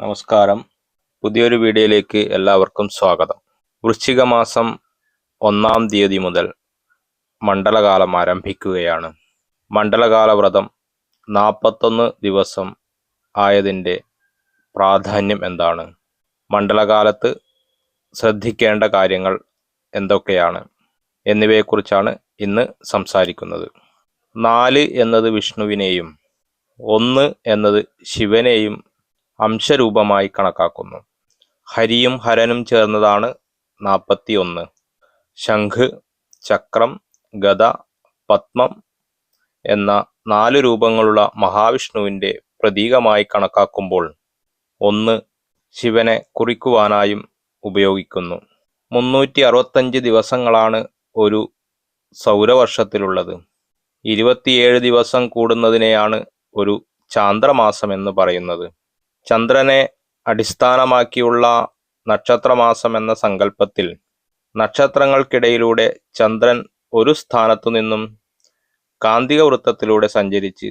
നമസ്കാരം. പുതിയൊരു വീഡിയോയിലേക്ക് എല്ലാവർക്കും സ്വാഗതം. വൃശ്ചിക മാസം ഒന്നാം തീയതി മുതൽ മണ്ഡലകാലം ആരംഭിക്കുകയാണ്. മണ്ഡലകാല വ്രതം നാൽപ്പത്തൊന്ന് ദിവസം ആയതിന്റെ പ്രാധാന്യം എന്താണ്? മണ്ഡലകാലത്ത് ശ്രദ്ധിക്കേണ്ട കാര്യങ്ങൾ എന്തൊക്കെയാണ് എന്നിവയെക്കുറിച്ചാണ് ഇന്ന് സംസാരിക്കുന്നത്. നാല് എന്നത് വിഷ്ണുവിനെയും ഒന്ന് എന്നത് ശിവനെയും അംശരൂപമായി കണക്കാക്കുന്നു. ഹരിയും ഹരനും ചേർന്നതാണ് നാൽപ്പത്തി ഒന്ന് ശംഖ് ചക്രം ഗത പത്മം എന്ന നാല് രൂപങ്ങളുള്ള മഹാവിഷ്ണുവിന്റെ പ്രതീകമായി കണക്കാക്കുമ്പോൾ ഒന്ന് ശിവനെ കുറിക്കുവാനായും ഉപയോഗിക്കുന്നു. മുന്നൂറ്റി അറുപത്തഞ്ച് ദിവസങ്ങളാണ് ഒരു സൗരവർഷത്തിലുള്ളത്. ഇരുപത്തിയേഴ് ദിവസം കൂടുന്നതിനെയാണ് ഒരു ചാന്ദ്രമാസം എന്ന് പറയുന്നത്. ചന്ദ്രനെ അടിസ്ഥാനമാക്കിയുള്ള നക്ഷത്രമാസം എന്ന സങ്കല്പത്തിൽ നക്ഷത്രങ്ങൾക്കിടയിലൂടെ ചന്ദ്രൻ ഒരു സ്ഥാനത്തു നിന്നും കാന്തിക വൃത്തത്തിലൂടെ സഞ്ചരിച്ച്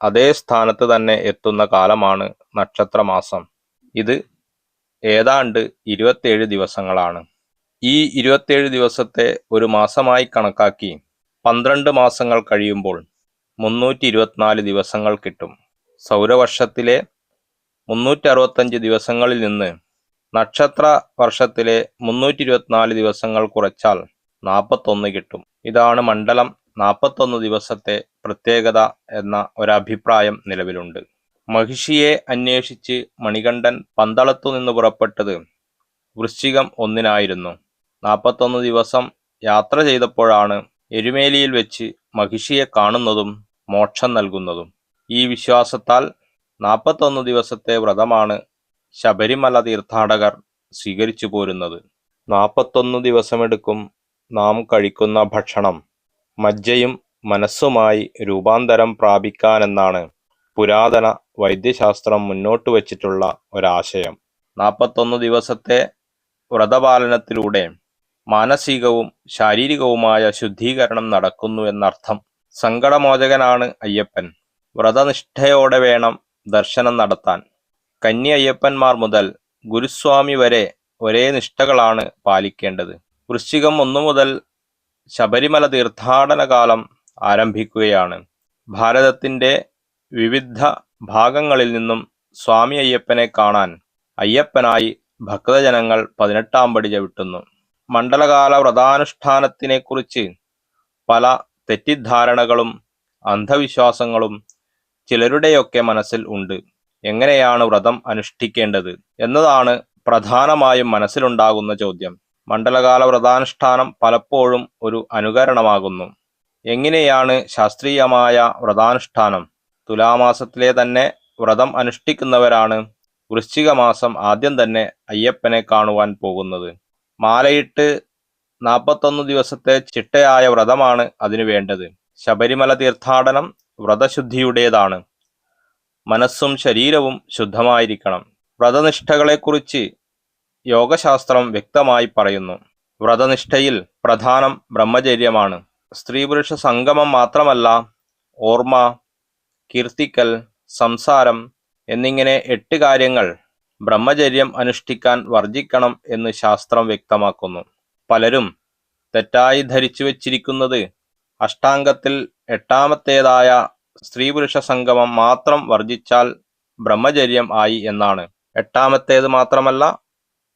അതേ സ്ഥാനത്ത് തന്നെ എത്തുന്ന കാലമാണ് നക്ഷത്രമാസം. ഇത് ഏതാണ്ട് ഇരുപത്തേഴ് ദിവസങ്ങളാണ്. ഈ ഇരുപത്തേഴ് ദിവസത്തെ ഒരു മാസമായി കണക്കാക്കി പന്ത്രണ്ട് മാസങ്ങൾ കഴിയുമ്പോൾ മുന്നൂറ്റി ദിവസങ്ങൾ കിട്ടും. സൗരവർഷത്തിലെ മുന്നൂറ്റി അറുപത്തഞ്ച് ദിവസങ്ങളിൽ നിന്ന് നക്ഷത്ര വർഷത്തിലെ മുന്നൂറ്റി ഇരുപത്തിനാല് ദിവസങ്ങൾ കുറച്ചാൽ നാൽപ്പത്തൊന്ന് കിട്ടും. ഇതാണ് മണ്ഡലം നാൽപ്പത്തൊന്ന് ദിവസത്തെ പ്രത്യേകത എന്ന ഒരഭിപ്രായം നിലവിലുണ്ട്. മഹിഷിയെ അന്വേഷിച്ച് മണികണ്ഠൻ പന്തളത്തു നിന്ന് പുറപ്പെട്ടത് വൃശ്ചികം ഒന്നിനായിരുന്നു. നാൽപ്പത്തൊന്ന് ദിവസം യാത്ര ചെയ്തപ്പോഴാണ് എരുമേലിയിൽ വെച്ച് മഹിഷിയെ കാണുന്നതും മോക്ഷം നൽകുന്നതും. ഈ വിശ്വാസത്താൽ നാൽപ്പത്തൊന്ന് ദിവസത്തെ വ്രതമാണ് ശബരിമല തീർത്ഥാടകർ സ്വീകരിച്ചു പോരുന്നത്. നാൽപ്പത്തൊന്ന് ദിവസമെടുക്കും നാം കഴിക്കുന്ന ഭക്ഷണം. മജ്ജയും മനസ്സുമായി രൂപാന്തരം പ്രാപിക്കാനെന്നാണ് പുരാതന വൈദ്യശാസ്ത്രം മുന്നോട്ട് വച്ചിട്ടുള്ള ഒരാശയം. നാൽപ്പത്തൊന്ന് ദിവസത്തെ വ്രതപാലനത്തിലൂടെ മാനസികവും ശാരീരികവുമായ ശുദ്ധീകരണം നടക്കുന്നു എന്നർത്ഥം സങ്കടമോചകനാണ് അയ്യപ്പൻ. വ്രതനിഷ്ഠയോടെ വേണം ദർശനം നടത്താൻ. കന്നി അയ്യപ്പന്മാർ മുതൽ ഗുരുസ്വാമി വരെ ഒരേ നിഷ്ഠകളാണ് പാലിക്കേണ്ടത്. വൃശ്ചികം ഒന്നു മുതൽ ശബരിമല തീർത്ഥാടന കാലം ആരംഭിക്കുകയാണ്. ഭാരതത്തിന്റെ വിവിധ ഭാഗങ്ങളിൽ നിന്നും സ്വാമി അയ്യപ്പനെ കാണാൻ അയ്യപ്പനായി ഭക്തജനങ്ങൾ പതിനെട്ടാം പടി ചവിട്ടുന്നു. മണ്ഡലകാല വ്രതാനുഷ്ഠാനത്തിനെക്കുറിച്ച് പല തെറ്റിദ്ധാരണകളും അന്ധവിശ്വാസങ്ങളും ചിലരുടെയൊക്കെ മനസ്സിൽ ഉണ്ട്. എങ്ങനെയാണ് വ്രതം അനുഷ്ഠിക്കേണ്ടത് എന്നതാണ് പ്രധാനമായും മനസ്സിലുണ്ടാകുന്ന ചോദ്യം. മണ്ഡലകാല വ്രതാനുഷ്ഠാനം പലപ്പോഴും ഒരു അനുകരണമാകുന്നു. എങ്ങനെയാണ് ശാസ്ത്രീയമായ വ്രതാനുഷ്ഠാനം? തുലാമാസത്തിലെ തന്നെ വ്രതം അനുഷ്ഠിക്കുന്നവരാണ് വൃശ്ചിക മാസം ആദ്യം തന്നെ അയ്യപ്പനെ കാണുവാൻ പോകുന്നത്. മാലയിട്ട് നാൽപ്പത്തൊന്ന് ദിവസത്തെ ചിട്ടയായ വ്രതമാണ് അതിനു വേണ്ടത്. ശബരിമല തീർത്ഥാടനം വ്രതശുദ്ധിയുടേതാണ്. മനസ്സും ശരീരവും ശുദ്ധമായിരിക്കണം. വ്രതനിഷ്ഠകളെക്കുറിച്ച് യോഗശാസ്ത്രം വ്യക്തമായി പറയുന്നു. വ്രതനിഷ്ഠയിൽ പ്രധാനം ബ്രഹ്മചര്യമാണ്. സ്ത്രീ പുരുഷ സംഗമം മാത്രമല്ല ഓർമ്മ കീർത്തിക്കൽ സംസാരം എന്നിങ്ങനെ എട്ട് കാര്യങ്ങൾ ബ്രഹ്മചര്യം അനുഷ്ഠിക്കാൻ വർജിക്കണം എന്ന് ശാസ്ത്രം വ്യക്തമാക്കുന്നു. പലരും തെറ്റായി ധരിച്ചു വച്ചിരിക്കുന്നത് അഷ്ടാംഗത്തിൽ എട്ടാമത്തേതായ സ്ത്രീ പുരുഷ സംഗമം മാത്രം വർജിച്ചാൽ ബ്രഹ്മചര്യം ആയി എന്നാണ്. എട്ടാമത്തേത് മാത്രമല്ല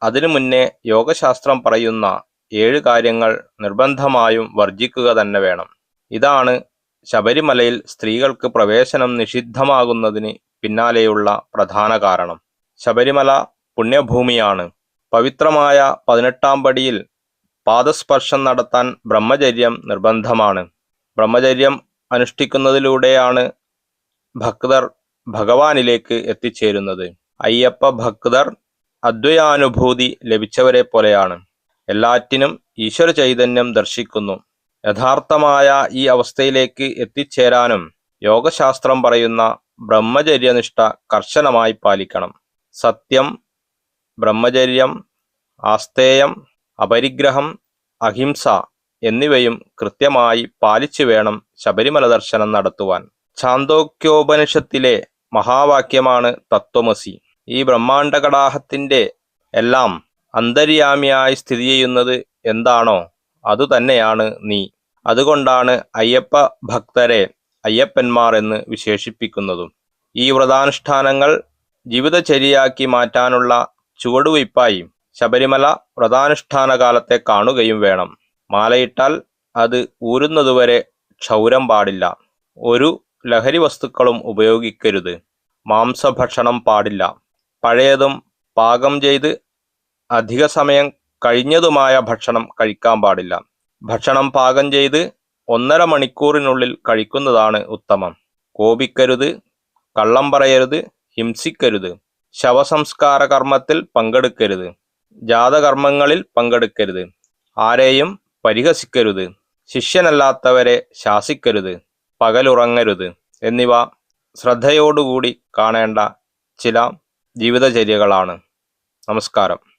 അതിനു മുന്നേ യോഗശാസ്ത്രം പറയുന്ന ഏഴ് കാര്യങ്ങൾ നിർബന്ധമായും വർജിക്കുക തന്നെ വേണം. ഇതാണ് ശബരിമലയിൽ സ്ത്രീകൾക്ക് പ്രവേശനം നിഷിദ്ധമാകുന്നതിന് പിന്നാലെയുള്ള പ്രധാന കാരണം. ശബരിമല പുണ്യഭൂമിയാണ്. പവിത്രമായ പതിനെട്ടാം പടിയിൽ പാദസ്പർശം നടത്താൻ ബ്രഹ്മചര്യം നിർബന്ധമാണ്. ബ്രഹ്മചര്യം അനുഷ്ഠിക്കുന്നതിലൂടെയാണ് ഭക്തർ ഭഗവാനിലേക്ക് എത്തിച്ചേരുന്നത്. അയ്യപ്പ ഭക്തർ അദ്വയാനുഭൂതി ലഭിച്ചവരെ പോലെയാണ്. എല്ലാറ്റിനും ഈശ്വര ചൈതന്യം ദർശിക്കുന്നു. യഥാർത്ഥമായ ഈ അവസ്ഥയിലേക്ക് എത്തിച്ചേരാനും യോഗശാസ്ത്രം പറയുന്ന ബ്രഹ്മചര്യനിഷ്ഠ കർശനമായി പാലിക്കണം. സത്യം ബ്രഹ്മചര്യം ആസ്തേയം അപരിഗ്രഹം അഹിംസ എന്നിവയും കൃത്യമായി പാലിച്ചു വേണം ശബരിമല ദർശനം നടത്തുവാൻ. ഛാന്തോക്യോപനിഷത്തിലെ മഹാവാക്യമാണ് തത്വമസി. ഈ ബ്രഹ്മാണ്ട കടാഹത്തിന്റെ എല്ലാം അന്തര്യാമിയായി സ്ഥിതി ചെയ്യുന്നത് എന്താണോ അതുതന്നെയാണ് നീ. അതുകൊണ്ടാണ് അയ്യപ്പ ഭക്തരെ അയ്യപ്പന്മാർ എന്ന് വിശേഷിപ്പിക്കുന്നതും. ഈ വ്രതാനുഷ്ഠാനങ്ങൾ ജീവിതചര്യയാക്കി മാറ്റാനുള്ള ചുവടുവയ്പായി ശബരിമല വ്രതാനുഷ്ഠാന കാലത്തെ കാണുകയും വേണം. മാലയിട്ടാൽ അത് ഊരുന്നതുവരെ ക്ഷൗരം പാടില്ല. ഒരു ലഹരി വസ്തുക്കളും ഉപയോഗിക്കരുത്. മാംസഭക്ഷണം പാടില്ല. പഴയതും പാകം ചെയ്ത് അധിക സമയം കഴിഞ്ഞതുമായ ഭക്ഷണം കഴിക്കാൻ പാടില്ല. ഭക്ഷണം പാകം ചെയ്ത് ഒന്നര മണിക്കൂറിനുള്ളിൽ കഴിക്കുന്നതാണ് ഉത്തമം. കോപിക്കരുത് കള്ളം പറയരുത് ഹിംസിക്കരുത്. ശവസംസ്കാര കർമ്മത്തിൽ പങ്കെടുക്കരുത്. ജാതകർമ്മങ്ങളിൽ പങ്കെടുക്കരുത്. ആരെയും പരിഹസിക്കരുത്. ശിഷ്യനല്ലാത്തവരെ ശാസിക്കരുത്. പകലുറങ്ങരുത്. എന്നിവ ശ്രദ്ധയോടുകൂടി കാണേണ്ട ചില ജീവിതചര്യകളാണ്. നമസ്കാരം.